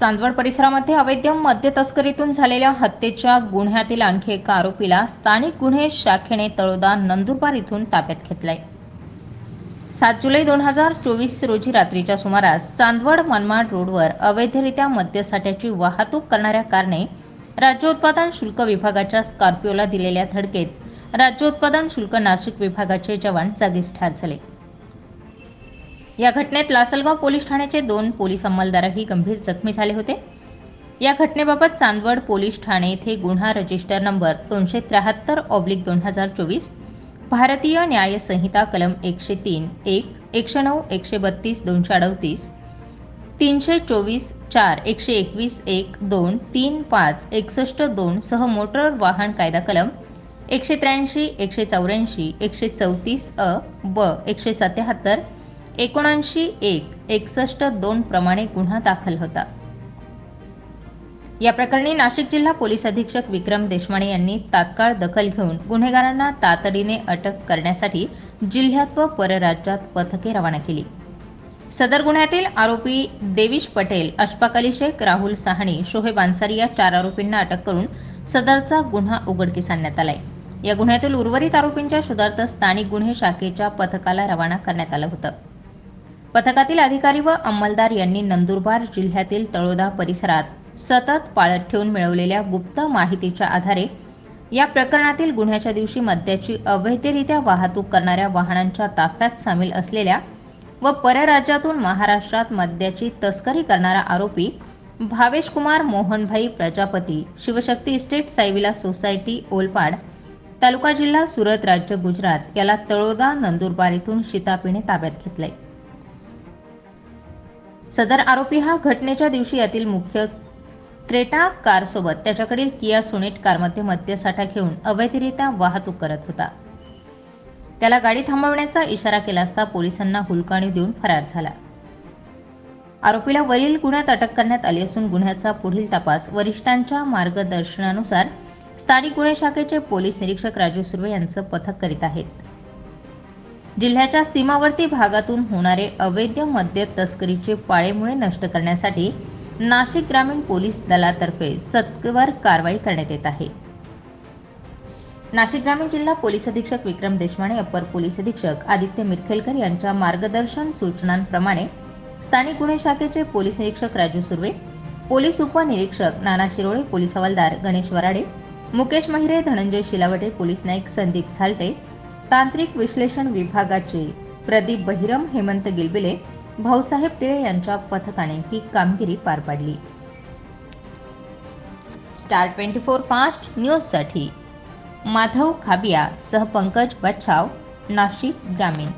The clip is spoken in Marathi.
चांदवड परिसरामध्ये अवैध मद्य तस्करीतून झालेल्या हत्येच्या गुन्ह्यातील आणखी एका आरोपीला स्थानिक गुन्हे शाखेने तळोदा नंदुरबार इथून ताब्यात घेतलाय. सात जुलै दोन हजार चोवीस रोजी रात्रीच्या सुमारास चांदवड मनमाड रोडवर अवैधरित्या मद्यसाठ्याची वाहतूक करणाऱ्या कारने राज्य उत्पादन शुल्क विभागाच्या स्कॉर्पिओला दिलेल्या धडकेत राज्य उत्पादन शुल्क नाशिक विभागाचे जवान जागीच ठार झाले. या घटनेत लासलगाव पोलीस ठाण्याचे दोन पोलीस अंमलदारही गंभीर जखमी झाले होते. या घटनेबाबत चांदवड पोलीस ठाणे येथे गुन्हा रजिस्टर नंबर दोनशे त्र्याहत्तर ऑब्लिक दोन हजार चोवीस भारतीय न्याय संहिता कलम एकशे तीन एक एकशे नऊ एकशे बत्तीस दोनशे अडतीस तीनशे चोवीस चार एकशे एकवीस एक दोन तीन पाच एकसष्ट दोन सह मोटर वाहन कायदा कलम एकशे त्र्याऐंशी एकशे चौऱ्याऐंशी एकशे चौतीस अ ब एकशे सत्याहत्तर एकोणऐंशी एक एकसष्ट दोन प्रमाणे गुन्हा दाखल होता. या प्रकरणी नाशिक जिल्हा पोलीस अधीक्षक विक्रम देशमाने यांनी तात्काळ दखल घेऊन गुन्हेगारांना तातडीने अटक करण्यासाठी जिल्ह्यात व परराज्यात पथके रवाना केली. सदर गुन्ह्यातील आरोपी देवीश पटेल अशफाक अली शेख राहुल साहणी शोहेब अन्सारी या चार आरोपींना अटक करून सदरचा गुन्हा उघडकीस आणण्यात आलाय. या गुन्ह्यातील उर्वरित आरोपींच्या शोधार्थ स्थानिक गुन्हे शाखेच्या पथकाला रवाना करण्यात आलं होतं. पथकातील अधिकारी व अंमलदार यांनी नंदुरबार जिल्ह्यातील तळोदा परिसरात सतत पाळत ठेवून मिळवलेल्या गुप्त माहितीच्या आधारे या प्रकरणातील गुन्ह्याच्या दिवशी मद्याची अवैधरित्या वाहतूक करणाऱ्या वाहनांच्या ताफ्यात सामील असलेल्या व परराज्यातून महाराष्ट्रात मद्याची तस्करी करणारा आरोपी भावेश कुमार मोहनभाई प्रजापती शिवशक्ती इस्टेट साईविला सोसायटी ओलपाड तालुका जिल्हा सुरत राज्य गुजरात याला तळोदा नंदुरबार इथून शितापीने ताब्यात घेतलंय. सदर आरोपी हा घटनेच्या दिवशी यातील मुख्य क्रेटा कारसोबत त्याच्याकडील किया सोनेट कारमध्ये मद्यसाठा घेऊन अवैधरित्या वाहतूक करत होता. त्याला गाडी थांबवण्याचा इशारा केला असता पोलिसांना हुलकाणी देऊन फरार झाला. आरोपीला वरील गुन्ह्यात अटक करण्यात आली असून गुन्ह्याचा पुढील तपास वरिष्ठांच्या मार्गदर्शनानुसार स्थानिक गुन्हे शाखेचे पोलीस निरीक्षक राजू सुर्वे यांचं पथक करीत आहेत. जिल्ह्याच्या सीमावर्ती भागातून होणारे अवैध मद्य तस्करीचे पाळेमुळे नष्ट करण्यासाठी नाशिक ग्रामीण पोलीस दलातर्फे सत्वर कारवाई करण्यात येत आहे. नाशिक ग्रामीण जिल्हा पोलीस अधीक्षक विक्रम देशमाने अपर पोलीस अधीक्षक आदित्य मिरखेलकर यांच्या मार्गदर्शन सूचनांप्रमाणे स्थानिक गुन्हे शाखेचे पोलीस निरीक्षक राजू सुर्वे पोलीस उपनिरीक्षक नाना शिरोळे पोलीस हवालदार गणेश वराडे मुकेश महिरे धनंजय शिलावटे पोलीस नाईक संदीप सालटे तांत्रिक विश्लेषण विभागाचे प्रदीप बहिरम हेमंत गिलबिले भाऊसाहेब टिळे यांच्या पथकाने ही कामगिरी पार पाडली. स्टार ट्वेंटी फोर फास्ट न्यूजसाठी माधव खाबिया सह पंकज बच्छाव नाशिक ग्रामीण.